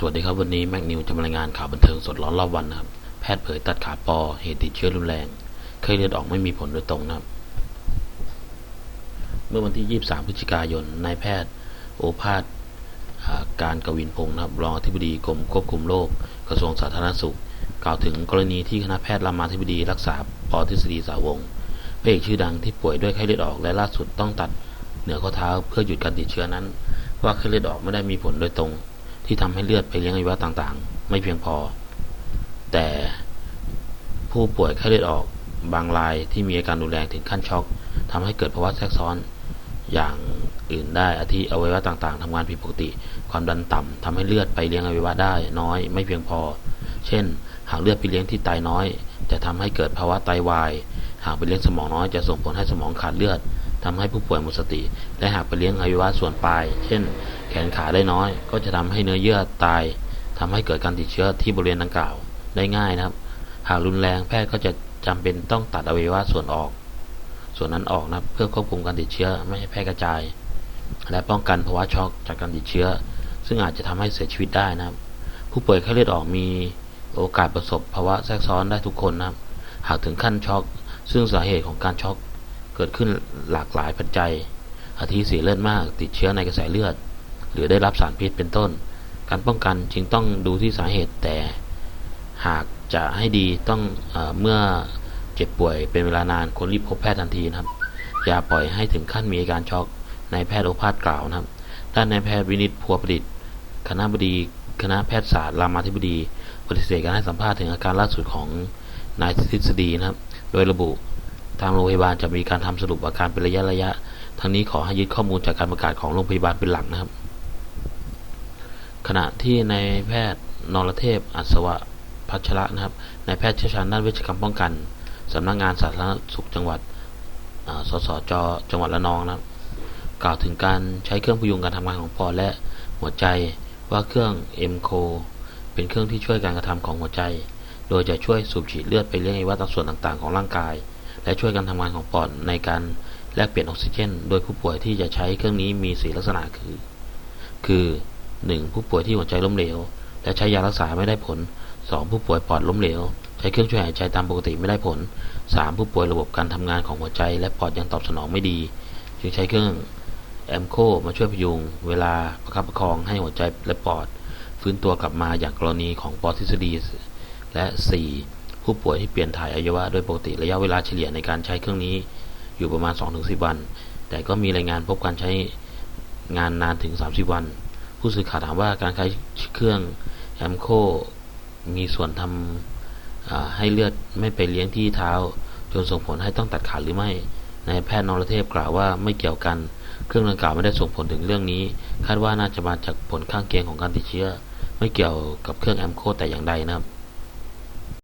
สวัสดีครับวันนี้แม็กนิวจะมารายงานข่าวบันเทิงสดร้อนรอบวันนะครับ แพทย์เผยตัดขาปอเหตุติดเชื้อรุนแรงไข้เลือดออกไม่มีผลโดยตรงนะครับ เมื่อวันที่ 23 พฤศจิกายนนายแพทย์ โอภาสการกวินพงศ์นะครับรองอธิบดีกรมควบคุมโรคกระทรวงสาธารณสุข กล่าวถึงกรณีที่คณะแพทย์รามาธิบดีรักษาปอทฤษฎีสาวงศ์พระเอกชื่อดังที่ป่วยด้วยไข้เลือดออกและล่าสุดต้องตัดเหนือข้อเท้าเพื่อหยุดการติดเชื้อนั้น ว่าไข้เลือดออกไม่ได้มีผลโดยตรง ที่ทำให้เลือดไปเลี้ยงอวัยวะต่างๆ ไม่เพียงพอ แต่ผู้ป่วยไข้เลือดออกบางรายที่มีอาการรุนแรงถึงขั้นช็อกทำให้เกิดภาวะแทรกซ้อนอย่างอื่นได้อาทิอวัยวะต่างๆทำงานผิดปกติ ความดันต่ำทำให้เลือดไปเลี้ยงอวัยวะได้น้อย ไม่เพียงพอ เช่น หากเลือดไปเลี้ยงที่ไตน้อย จะทำให้เกิดภาวะไตวาย หากไปเลี้ยงสมองน้อยจะส่งผลให้สมองขาดเลือด ทำให้ผู้ป่วยหมดสติ และหากไปเลี้ยงอวัยวะส่วนปลาย เช่น แขนขาได้น้อย ก็จะทำให้เนื้อเยื่อตายทำให้เกิดการติดเชื้อที่บริเวณดังกล่าวได้ง่ายนะครับ หากรุนแรงแพทย์ก็จะจำเป็นต้องตัดอวัยวะส่วนออก ส่วนนั้นออกนะเพื่อควบคุมการติดเชื้อไม่ให้แพร่กระจาย และป้องกันภาวะช็อกจากการติดเชื้อ ซึ่งอาจจะทำให้เสียชีวิตได้นะครับ ผู้ป่วยไข้เลือดออกมีโอกาสประสบภาวะแทรกซ้อนได้ทุกคนนะครับ หากถึงขั้นช็อก ซึ่งสาเหตุของการช็อก เกิดขึ้นหลากหลายปัจจัย อาทิเสียเลือดมาก ติดเชื้อในกระแสเลือด หรือได้รับสารพิษเป็นต้น การป้องกันจึงต้องดูที่สาเหตุแต่ หากจะให้ดีต้องเอเมื่อเจ็บป่วยเป็นเวลานานควรรีบพบแพทย์ทันทีนะครับ อย่าปล่อยให้ถึงขั้นมีอาการช็อกนายแพทย์โอภาสกล่าวนะครับ ด้านนายแพทย์วินิตพัวประดิษฐ์คณะบดีคณะแพทยศาสตร์รามาธิบดีปฏิเสธการให้สัมภาษณ์ถึงอาการล่าสุดของนายทฤษฎีนะครับ โดยระบุ ทางโรงพยาบาลจะมีการทำสรุปอาการเป็นระยะระยะทั้งนี้ขอให้ยึดข้อมูลจากการประกาศของโรงพยาบาลเป็นหลักนะครับ ขณะที่นายแพทย์นรเทพ อัศวะพัชระนะครับนายแพทย์เชี่ยวชาญด้านเวชกรรมป้องกันสำนักงานสาธารณสุขจังหวัดสสจจังหวัดระนองนะครับ กล่าวถึงการใช้เครื่องพยุงการทำงานของปอดและหัวใจว่าเครื่อง m c o เป็นเครื่องที่ช่วยการกระทำของหัวใจ โดยจะช่วยสูบฉีดเลือดไปเลี้ยงอวัยวะส่วนต่างๆ ของร่างกาย และช่วยการทำงานของปอดในการแลกเปลี่ยนออกซิเจน โดยผู้ป่วยที่จะใช้เครื่องนี้มีสีลักษณะคือ คือ 1. ผู้ป่วยที่หัวใจล้มเหลว และใช้ยารักษาไม่ได้ผล 2. ผู้ป่วยปอดล้มเหลว ใช้เครื่องช่วยหายใจตามปกติไม่ได้ผล 3. ผู้ป่วยระบบการทำงานของหัวใจ และปอดยังตอบสนองไม่ดี จึงใช้เครื่องแอมโคมาช่วยพยุง เวลาประคับประคองให้หัวใจและปอด ฟื้นตัวกลับมาอย่างกรณีของปอดทฤษฎีและ 4. ผู้ป่วยที่เปลี่ยนถ่ายอวัยวะโดยปกติระยะเวลาเฉลี่ยในการใช้เครื่องนี้อยู่ประมาณ 2-10 วัน แต่ก็มีรายงานพบการใช้งานนานถึง 30 วัน ผู้สื่อข่าวถามว่าการใช้เครื่องแอมโคมีส่วนทำอ่าให้เลือดไม่ไปเลี้ยงที่เท้า จนส่งผลให้ต้องตัดขาหรือไม่นายแพทย์นรเทพกล่าวว่าไม่เกี่ยวกัน เครื่องดังกล่าวไม่ได้ส่งผลถึงเรื่องนี้ คาดว่าน่าจะมาจากผลข้างเคียงของการติดเชื้อ ไม่เกี่ยวกับเครื่องแอมโคแต่อย่างใดนะครับ